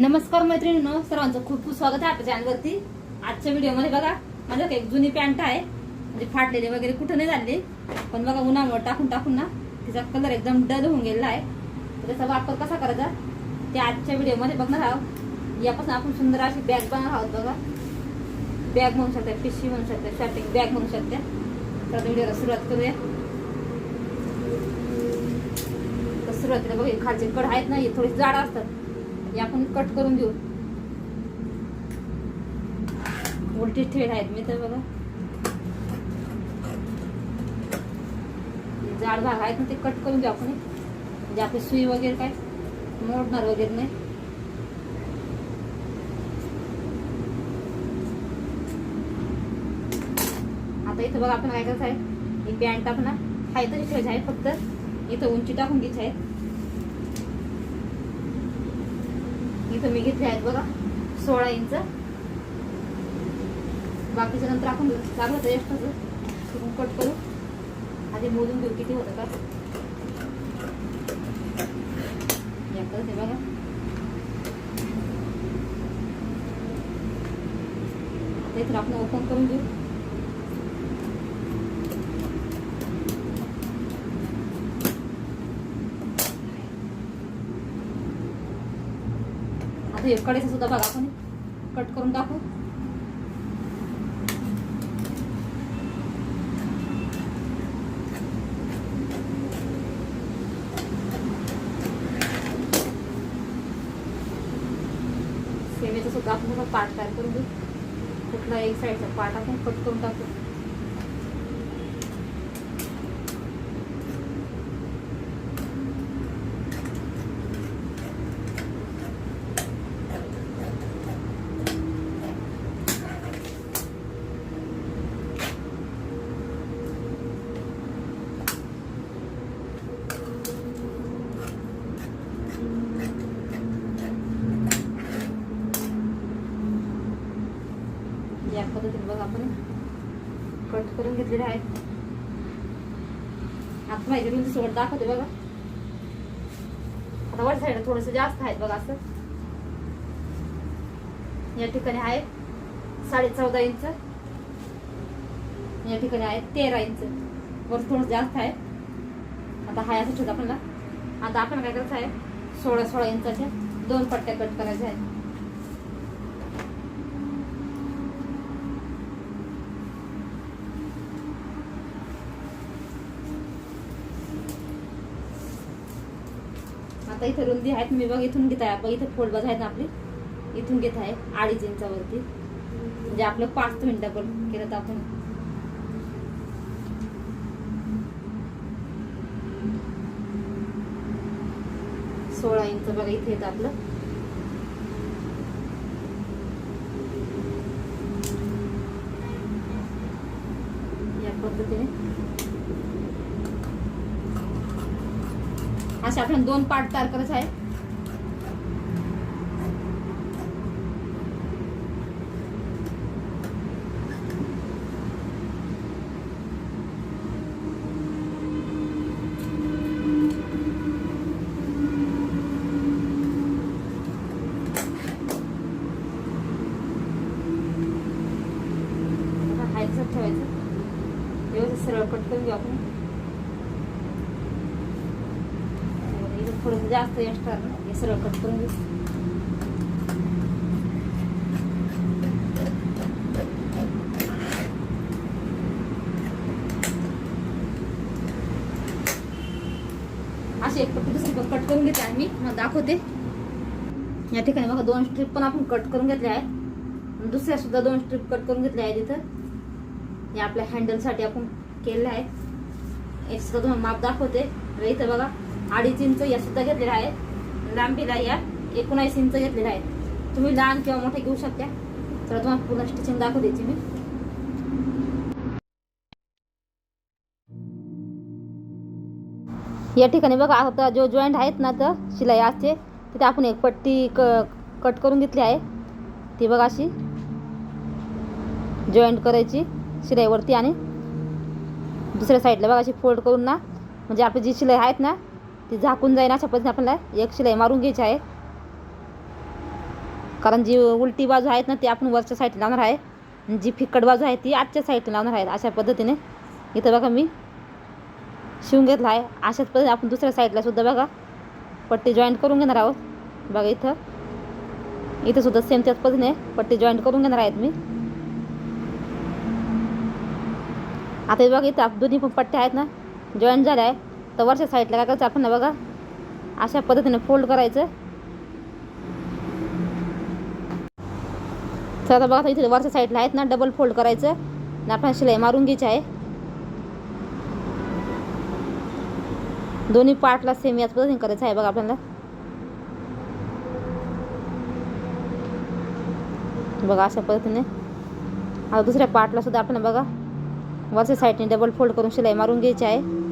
नमस्कार मैत्रिणींनो सर्वांचं खूप खूप स्वागत आहे आपल्या चॅनलवरती. आजच्या व्हिडिओमध्ये बघा माझ्या एक जुनी पॅन्ट आहे. म्हणजे फाटलेली वगैरे कुठं नाही झाली पण बघा उन्हामुळे टाकून टाकून ना तिचा कलर एकदम डल होऊन गेलेला आहे. तर त्याचा वापर कसा करायचा ते आजच्या व्हिडिओमध्ये बघणार आहोत. यापासून आपण सुंदर अशी बॅग बनणार आहोत बघा. बॅग म्हणू शकता पिशवी म्हणू शकता शॉपिंग बॅग म्हणू शकता. तर व्हिडिओला सुरुवात करूया. तर सुरुवातीला बघा खालचे कड आहेत ना हे थोडी जाड असतात. हे आपण कट करून घेऊ वोल्टेज थ्रेड आहेत मी तर बघा. जाड भाग आहेत ना ते कट करून घेऊ आपण म्हणजे आपली सुई वगैरे काय मोडणार वगैरे नाही. आता इथं बघा आपण काय करायचं आहे. ही पॅन्ट आपण आहे तशी ठेवायची आहे फक्त. इथं उंची टाकून घ्यायची आहे. इथं मी घेतले आहेत बघा सोळा इंच. बाकीच्या नंतर आपण लागलं होतं एक्स्ट्राचं कट करू. आधी मोजून घेऊ किती होतं का? याकडे ते बघा. आता इथं आपण ओपन करून घेऊ. आता हे कडेचं सुद्धा बघा आपण कट करून टाकू. सेवेचा सुद्धा आपण पार्ट तयार करून घेऊ. कुठला एक साईडचा पार्ट आपण कट करून टाकू या पद्धतीने बघ आपण कट करून घेतलेले आहेत. आता माहिती रुंदी सोबत दाखवते बघा. आता वर साईड थोडस जास्त आहेत बघा असं. या ठिकाणी आहेत साडे चौदा इंच. या ठिकाणी आहे तेरा इंच. वर थोडं जास्त आहे. आता हाय असं छोटा आपल्याला आता आपण काय करायचं आहे? सोळा सोळा इंचाच्या दोन पट्ट्या कट करायच्या आहेत. आता इथे रुंदी आहेत. मी बघ इथून घेत आहे आपण इथे फोल्ड आहेत ना आपली. इथून घेत आहे अडीच इंचावरती. म्हणजे आपलं पाच मिनिटं पण केलं तर आपण. सोळा इंच बघा इथे येतं आपलं. या पद्धतीने. असे आपण दोन पार्ट तयार करत आहे ठेवायचं व्यवस्थित सरळ कट करून घेऊ आपण इथं थोडंसं जास्त एक्स्ट्रा हे सरळ कट करून घेऊ. असे एक पट्टी दुसरी पण कट करून घेते आणि मी मग दाखवते. या ठिकाणी बघा दोन स्ट्रीप पण आपण कट करून घेतल्या आहेत. दुसऱ्या सुद्धा दोन स्ट्रीप कट करून घेतल्या आहेत इथं. या आपल्या हँडलसाठी आपण केलेल्या आहे एक सुद्धा तुम्हाला माप दाखवते. तर इथं बघा अडीच इंच या सुद्धा घेतलेल्या आहेत. लांबीला या एकोणास इंच घेतलेल्या आहेत. तुम्ही लहान किंवा मोठे घेऊ शकता. तर तुम्हाला पूर्ण स्टिचिंग दाखवते मी. या ठिकाणी बघा आता जो जॉईंट आहेत ना तर शिलाई असते तिथे आपण एक पट्टी क कट करून घेतली आहे. ती बघा अशी. जॉईंट करायची शिलाईवरती आणि दुसऱ्या साईडला बघा अशी फोल्ड करून ना म्हणजे आपली जी शिलाई आहेत ना ती झाकून जाईल अशा पद्धतीने आपल्याला एक शिलाई मारून घ्यायची आहे. कारण जी उलटी बाजू आहेत ना ती आपण वरच्या साईडला लावणार आहे. जी फिक्कट बाजू आहे ती आजच्या साईडला लावणार आहे. अशा पद्धतीने इथं बघा मी शिवून घेतला आहे. अशाच पद्धतीने आपण दुसऱ्या साईडला सुद्धा बघा पट्टी जॉईंट करून घेणार आहोत. बघा इथं. इथं सुद्धा सेम त्याच पद्धतीने पट्टी जॉईंट करून घेणार आहेत मी. आता हे बघा इथं दोन्ही पण पट्ट्या आहेत ना जॉईंट झाल्या आहे. तर वरच्या साईडला काय करायचं आपण बघा अशा पद्धतीने फोल्ड करायचं. तर आता बघा इथे वरच्या साईडला आहेत ना डबल फोल्ड करायचं. आणि आपण शिलाई मारून घ्यायची आहे. दोन्ही पार्टला सेम याच पद्धतीने करायचं आहे बघा आपल्याला. बघा अशा पद्धतीने. आता दुसऱ्या पार्टला सुद्धा आपण बघा वरच्या साईडने डबल फोल्ड करून शिलाई मारून घ्यायची आहे.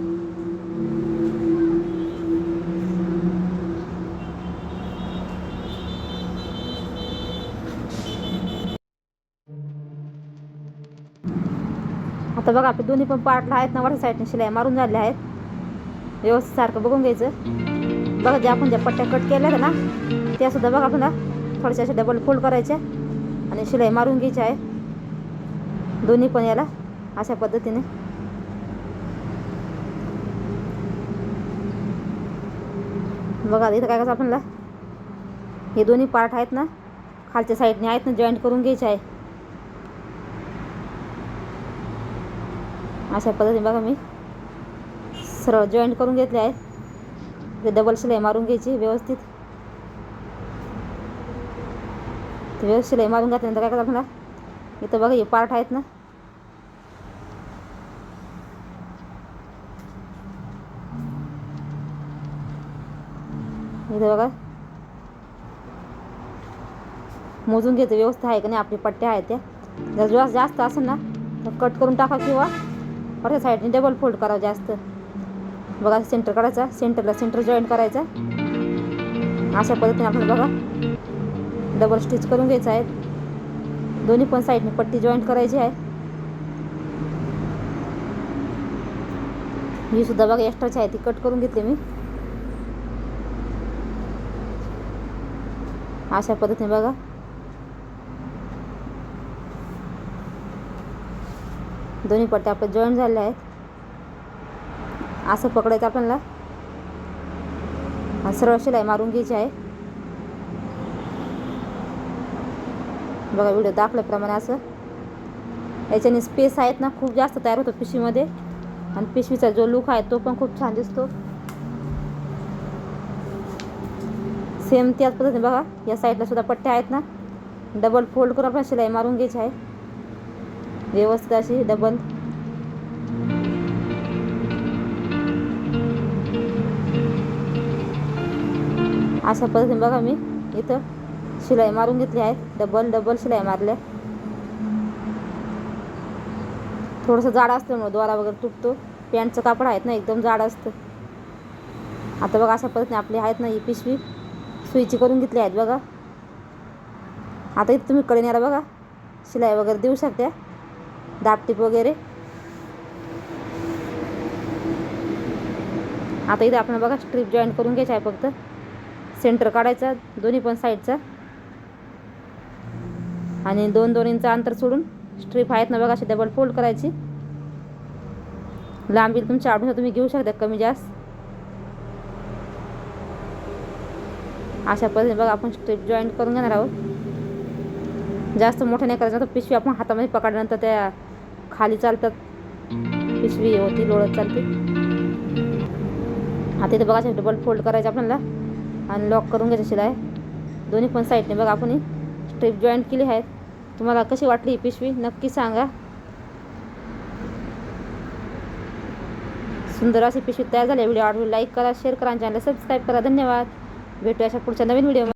आता बघा आपले दोन्ही पण पार्टला आहेत ना वरच्या साईडने शिलाई मारून झालेल्या आहेत. व्यवस्थित सारखं बघून घ्यायचं. बघा ज्या आपण ज्या पट्ट्या कट केल्या आहेत ना त्या सुद्धा बघा आपल्याला थोड्याशा अशा डबल फोल्ड करायच्या आणि शिलाई मारून घ्यायची आहे. दोन्ही पण याला अशा पद्धतीने. बघा इथं काय करायचं आपल्याला हे दोन्ही पार्ट आहेत ना खालच्या साईडने आहेत ना जॉईंट करून घ्यायचे आहे. अशा पद्धतीने बघा मी. सरळ जॉईंट करून घेतले आहेत. ते डबल शिलाई मारून घ्यायची व्यवस्थित. ते व्यवस्थित शिलाई मारून घातल्यानंतर काय करा म्हणा इथं बघा हे पार्ट आहेत ना. इथं बघा. मोजून घ्यायचं व्यवस्था आहे का नाही आपली पट्ट्या आहेत त्या. जर जास्त जास्त असेल ना तर कट करून टाका किंवा वरच्या साईडने डबल फोल्ड करावं जास्त. बघा सेंटर करायचा सेंटरला सेंटर जॉईन करायचा. अशा पद्धतीने आपण बघा डबल स्टिच करून घ्यायचं आहे. दोन्ही पण साईडने पट्टी जॉईंट करायची आहे. ही सुद्धा बघा एक्स्ट्राची आहे ती कट करून घेतली मी. अशा पद्धतीने बघा. दोन्ही पट्ट्या आपल्या जॉईंट झालेल्या आहेत. असं पकडायचं आपल्याला. सरळ शिलाई मारून घ्यायची आहे. बघा व्हिडिओ दाखल्याप्रमाणे असं. याच्याने स्पेस आहेत ना खूप जास्त तयार होतो पिशवीमध्ये. आणि पिशवीचा जो लुक आहे तो पण खूप छान दिसतो. सेम त्याच पद्धतीने बघा या साईडला सुद्धा पट्ट्या आहेत ना. डबल फोल्ड करून आपण शिलाई मारून घ्यायची आहे. व्यवस्थित अशी डबल. अशा पद्धतीने बघा मी. इथं शिलाई मारून घेतली आहे डबल डबल शिलाई मारल्या. थोडंसं जाड असल्यामुळे द्वारा वगैरे तुटतो. पॅन्टचं कापड आहेत ना एकदम जाड असतं. आता बघा अशा पद्धतीने आपली आहेत ना ही पिशवी सुईची करून घेतली आहेत बघा. आता इथं तुम्ही कडेन्याला बघा. शिलाई वगैरे देऊ शकता. दापटीप वगैरे. आता इथं आपण बघा स्ट्रीप जॉईंट करून घ्यायचं आहे फक्त. सेंटर काढायचा दोन्ही पण साईडचा आणि दोन दोन इंच अंतर सोडून स्ट्रीप आहेत ना बघा अशी डबल फोल्ड करायची. लांबी तुमच्या आवडीनुसार तुम्ही घेऊ शकता कमी जास्त. अशा पद्धतीने बघा आपण स्ट्रीप जॉईंट करून घेणार आहोत. जास्त मोठं नाही करायचं तर पिशवी आपण हातामध्ये पकडल्यानंतर त्या खाली चालतात. पिशवी होती लोळत चालते. आता इथे बघा डबल फोल्ड करायचं आपल्याला. आणि लॉक करून घ्यायचं शिलाई. दोन्ही पण साईडने बघा आपण स्ट्रीप जॉईंट केली आहेत. तुम्हाला कशी वाटली ही पिशवी नक्की सांगा. सुंदर अशी पिशवी तयार झाली व्हिडिओ आवडली लाईक करा शेअर करा आणि चॅनल सबस्क्राईब करा. धन्यवाद. भेटू अशा पुढच्या नवीन व्हिडिओ